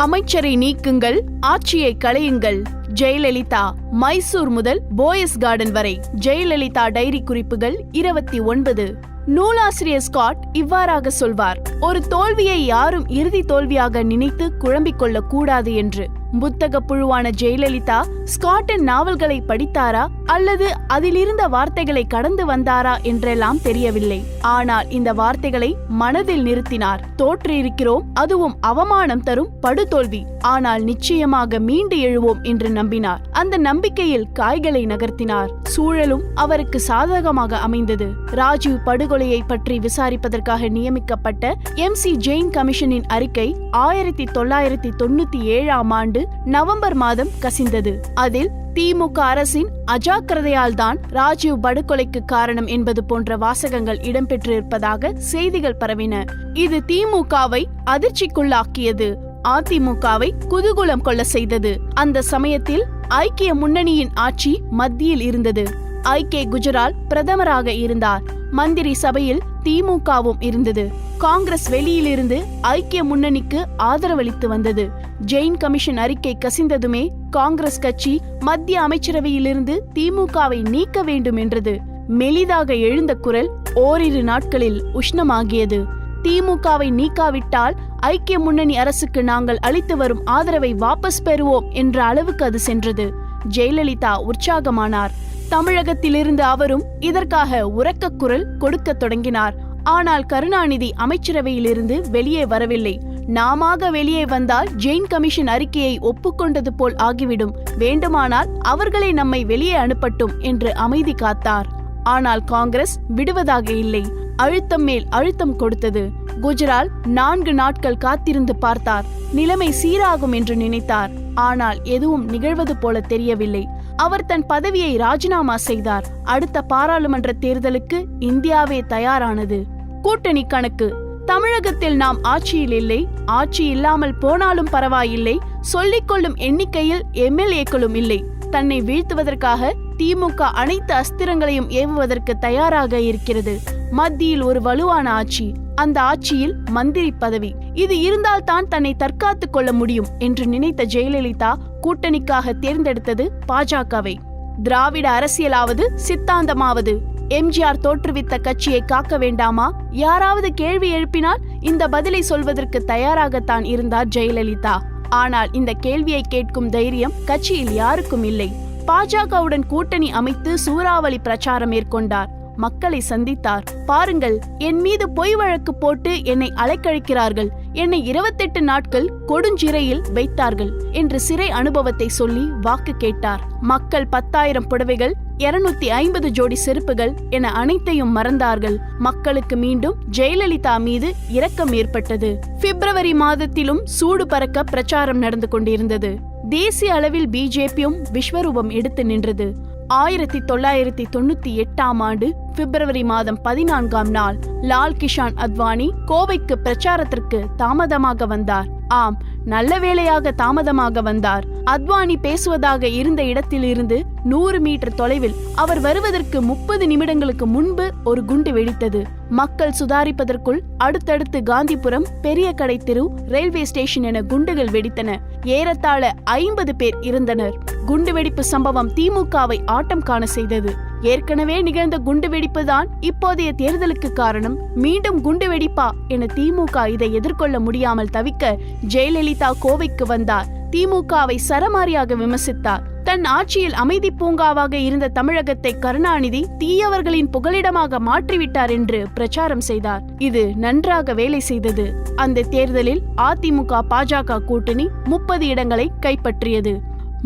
அமைச்சரை நீக்குங்கள் ஆட்சியை களையுங்கள். ஜெயலலிதா மைசூர் முதல் போயஸ் கார்டன் வரை. ஜெயலலிதா டைரி குறிப்புகள் இருபத்தி ஒன்பது. நூலாசிரியர் ஸ்காட் இவ்வாறாக சொல்வார் ஒரு தோல்வியை யாரும் இறுதி தோல்வியாக நினைத்து குழம்பிக் கொள்ளக் கூடாது என்று. புத்தக புழுவான ஜெயலலிதா ஸ்காட்டின் நாவல்களை படித்தாரா? அல்லது அதிலிருந்த வார்த்தைகளை கடந்து வந்தாரா என்றெல்லாம் தெரியவில்லை. ஆனால் இந்த வார்த்தைகளை மனதில் நிறுத்தினார். தோற்றிருக்கிறோம் அதுவும் அவமானம் தரும் படுதோல்வி. ஆனால் நிச்சயமாக மீண்டு எழுவோம் என்று நம்பினார். அந்த நம்பிக்கையில் காய்களை நகர்த்தினார். சூழலும் அவருக்கு சாதகமாக அமைந்தது. ராஜீவ் படுகொலையை பற்றி விசாரிப்பதற்காக நியமிக்கப்பட்ட எம் சி ஜெயின் கமிஷனின் அறிக்கை ஆயிரத்தி தொள்ளாயிரத்தி தொண்ணூத்தி ஏழாம் ஆண்டு நவம்பர் மாதம் கசிந்தது. அதில் திமுக அரசின் அஜாக்கிரதையால் தான் ராஜீவ் படுகொலைக்கு காரணம் என்பது போன்ற வாசகங்கள் இடம்பெற்றிருப்பதாக செய்திகள் பரவின. இது திமுகவை அதிர்ச்சிக்குள்ளாக்கியது. அதிமுகவை குதூகுலம் கொள்ள செய்தது. அந்த சமயத்தில் ஐக்கிய முன்னணியின் ஆட்சி மத்தியில் இருந்தது. ஐ கே குஜரால் பிரதமராக இருந்தார். மந்திரி சபையில் திமுகவும் இருந்தது. காங்கிரஸ் வெளியிலிருந்து ஐக்கிய முன்னணிக்கு ஆதரவளித்து வந்தது. ஜெயின் கமிஷன் அறிக்கை கசிந்ததுமே காங்கிரஸ் கட்சி மத்திய அமைச்சரவையிலிருந்து திமுகவை நீக்க வேண்டும் என்றது. மெலிதாக எழுந்த குரல் ஓரிரு நாட்களில் உஷ்ணமாகியது. திமுகவை நீக்காவிட்டால் ஐக்கிய முன்னணி அரசுக்கு நாங்கள் அளித்து வரும் ஆதரவை வாபஸ் பெறுவோம் என்ற அளவுக்கு அது சென்றது. ஜெயலலிதா உற்சாகமானார். தமிழகத்திலிருந்து அவரும் இதற்காக உரக்க குரல் கொடுக்க தொடங்கினார். ஆனால் கருணாநிதி அமைச்சரவையிலிருந்து வெளியே வரவில்லை. நாமாக வெளியே வந்தால் ஜெயின் கமிஷன் அறிக்கையை ஒப்புக்கொண்டது போல் ஆகிவிடும். வேண்டுமானால் அவர்களை நம்மை வெளியே அனுப்பட்டும் என்று அமைதி காத்தார். ஆனால் காங்கிரஸ் விடுவதாக இல்லை. அழுத்தம் மேல் அழுத்தம் கொடுத்தது. குஜரால் நான்கு நாட்கள் காத்திருந்து பார்த்தார். நிலைமை சீராகும் என்று நினைத்தார். ஆனால் எதுவும் நிகழ்வது போல தெரியவில்லை. அவர் தன் பதவியை ராஜினாமா செய்தார். அடுத்த பாராளுமன்ற தேர்தலுக்கு இந்தியாவே தயாரானது. கூட்டணி கணக்கு. தமிழகத்தில் நாம் ஆட்சியில் இல்லை ஆட்சி இல்லாமல் போனாலும் பரவாயில்லை சொல்லிக்கொள்ளும் எண்ணிக்கையில் எம்எல்ஏக்களும் இல்லை. தன்னை வீழ்த்துவதற்காக திமுக அனைத்து அஸ்திரங்களையும் ஏவுவதற்கு தயாராக இருக்கிறது. மத்தியில் ஒரு வலுவான ஆட்சி அந்த ஆட்சியில் மந்திரி பதவி. இது இருந்தால்தான் தன்னை தற்காத்துக் கொள்ள முடியும் என்று நினைத்த ஜெயலலிதா கூட்டணிக்காக தேர்ந்தெடுத்தது பாஜகவை திராவிட அரசியலாவது சித்தாந்தமாவது. எம்ஜிஆர் தோற்றுவித்த கட்சியை காக்க வேண்டாமா? யாராவது கேள்வி எழுப்பினால் இந்த பதிலை சொல்வதற்கு தயாராகத்தான் இருந்தார் ஜெயலலிதா. ஆனால் இந்த கேள்வியை கேட்கும் தைரியம் கட்சியில் யாருக்கும் இல்லை. பாஜகவுடன் கூட்டணி அமைத்து சூறாவளி பிரச்சாரம் மேற்கொண்டார். மக்களை சந்தித்தார். பாருங்கள் என் மீது பொய் வழக்கு போட்டு என்னை அலைக்கழிக்கிறார்கள். என்னை இருபத்தெட்டு நாட்கள் கொடுஞ்சிறையில் வைத்தார்கள் என்று சிறை அனுபவத்தை சொல்லி வாக்கு கேட்டார். மக்கள் பத்தாயிரம் புடவைகள் இருநூத்தி ஐம்பது ஜோடி செருப்புகள் என அனைத்தையும் மறந்தார்கள். மக்களுக்கு மீண்டும் ஜெயலலிதா மீது இரக்கம் ஏற்பட்டது. பிப்ரவரி மாதத்திலும் சூடு பறக்க பிரச்சாரம் நடந்து கொண்டிருந்தது. தேசிய அளவில் பிஜேபியும் விஸ்வரூபம் எடுத்து நின்றது. ஆயிரத்தி தொள்ளாயிரத்தி தொண்ணூத்தி எட்டாம் ஆண்டு பிப்ரவரி மாதம் பதினான்காம் நாள் லால் கிஷான் அத்வானி கோவைக்கு பிரச்சாரத்திற்கு தாமதமாக வந்தார். ஆம் நல்ல வேளையாக தாமதமாக வந்தார். அத்வானி பேசுவதாக இருந்த இடத்திலிருந்து நூறு மீட்டர் தொலைவில் அவர் வருவதற்கு முப்பது நிமிடங்களுக்கு முன்பு ஒரு குண்டு வெடித்தது. மக்கள் சுதாரிப்பதற்குள் அடுத்தடுத்து காந்திபுரம் பெரிய கடை தெரு ரயில்வே ஸ்டேஷன் என குண்டுகள் வெடித்தன. ஏறத்தாழ ஐம்பது பேர் இருந்தனர் குண்டுவெடிப்பு சம்பவம் திமுகவை ஆட்டம் காண செய்தது. ஏற்கனவே நிகழ்ந்த குண்டுவெடிப்பு தான் இப்போதைய தேர்தலுக்கு காரணம். மீண்டும் குண்டுவெடிப்பா என திமுக இதை எதிர்கொள்ள முடியாமல் தவிக்க ஜெயலலிதா கோவைக்கு வந்தார். திமுகவை சரமாரியாக விமர்சித்தார். தன் ஆட்சியில் அமைதி பூங்காவாக இருந்த தமிழகத்தை கருணாநிதி தீயவர்களின் புகலிடமாக மாற்றிவிட்டார் என்று பிரச்சாரம் செய்தார். இது நன்றாக வேலை செய்தது. அந்த தேர்தலில் அதிமுக பாஜக கூட்டணி முப்பது இடங்களை கைப்பற்றியது.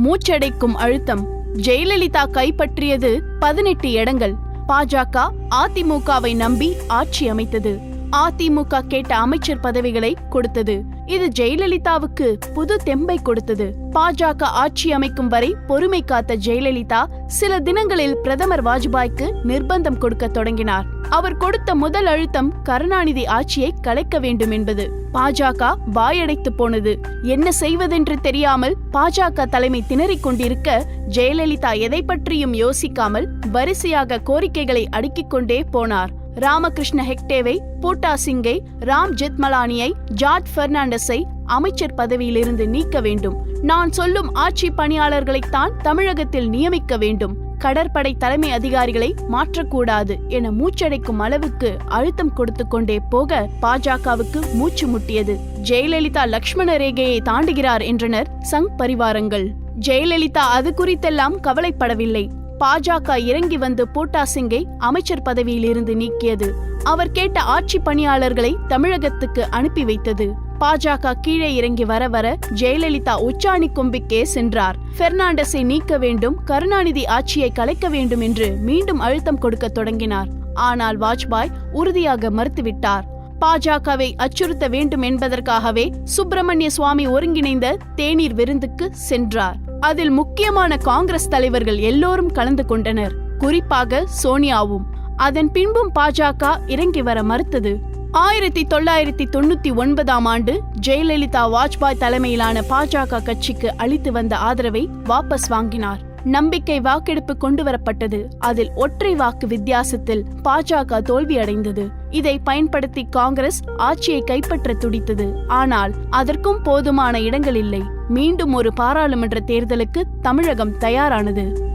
மூச்சடைக்கும் அழுத்தம். ஜெயலலிதா கைப்பற்றியது பதினெட்டு இடங்கள். பாஜக அதிமுகவை நம்பி ஆட்சி அமைத்தது. அதிமுக கேட்ட அமைச்சர் பதவிகளை கொடுத்தது. இது ஜெயலலிதாவுக்கு புது தெம்பை கொடுத்தது. பாஜக ஆட்சி அமைக்கும் வரை பொறுமை காத்த ஜெயலலிதா சில தினங்களில் பிரதமர் வாஜ்பாய்க்கு நிர்பந்தம் கொடுக்க தொடங்கினார். அவர் கொடுத்த முதல் அழுத்தம் கருணாநிதி ஆட்சியை கலைக்க வேண்டும் என்பது. பாஜக வாயடைத்து போனது. என்ன செய்வதென்று தெரியாமல் பாஜக தலைமை திணறிக் கொண்டிருக்க ஜெயலலிதா எதை பற்றியும் யோசிக்காமல் வரிசையாக கோரிக்கைகளை அடுக்கிக் கொண்டே போனார். ராமகிருஷ்ண ஹெக்டேவை பூட்டா சிங்கை ராம் ஜெத்மலானியை ஜார்ஜ் பெர்னாண்டஸை அமைச்சர் பதவியிலிருந்து நீக்க வேண்டும். நான் சொல்லும் ஆட்சி பணியாளர்களைத்தான் தமிழகத்தில் நியமிக்க வேண்டும். கடற்படை தலைமை அதிகாரிகளை மாற்றக்கூடாது என மூச்சடைக்கும் அளவுக்கு அழுத்தம் கொடுத்து கொண்டே போக பாஜகவுக்கு மூச்சு முட்டியது. ஜெயலலிதா லக்ஷ்மண ரேகையை தாண்டுகிறார் என்றனர் சங் பரிவாரங்கள். ஜெயலலிதா அது குறித்தெல்லாம் கவலைப்படவில்லை. பாஜக இறங்கி வந்து பூட்டா சிங்கை அமைச்சர் பதவியிலிருந்து நீக்கியது. அவர் கேட்ட ஆட்சி பணியாளர்களை தமிழகத்துக்கு அனுப்பி வைத்தது. பாஜக கீழே இறங்கி வர வர ஜெயலலிதா உச்சாணி கொம்பிக்கே சென்றார். பெர்னாண்டஸை நீக்க வேண்டும் கருணாநிதி ஆட்சியை கலைக்க வேண்டும் என்று மீண்டும் அழுத்தம் கொடுக்க தொடங்கினார். ஆனால் வாஜ்பாய் உறுதியாக மறுத்துவிட்டார். பாஜகவை அச்சுறுத்த வேண்டும் என்பதற்காகவே சுப்பிரமணிய சுவாமி ஒருங்கிணைந்த தேநீர் விருந்துக்கு சென்றார். அதில் முக்கியமான காங்கிரஸ் தலைவர்கள் எல்லோரும் கலந்து கொண்டனர். குறிப்பாக சோனியாவும். அதன் பின்பும் பாஜக இறங்கி வர மறுத்தது. ஆயிரத்தி தொள்ளாயிரத்தி தொண்ணூத்தி ஒன்பதாம் ஆண்டு ஜெயலலிதா வாஜ்பாய் தலைமையிலான பாஜக கட்சிக்கு அளித்து வந்த ஆதரவை வாபஸ் வாங்கினார். நம்பிக்கை வாக்கெடுப்பு கொண்டு வரப்பட்டது அதில் ஒற்றை வாக்கு வித்தியாசத்தில் பாஜக தோல்வியடைந்தது. இதை பயன்படுத்தி காங்கிரஸ் ஆட்சியை கைப்பற்ற துடித்தது. ஆனால் அதற்கும் போதுமான இடங்கள் இல்லை. மீண்டும் ஒரு பாராளுமன்ற தேர்தலுக்கு தமிழகம் தயாரானது.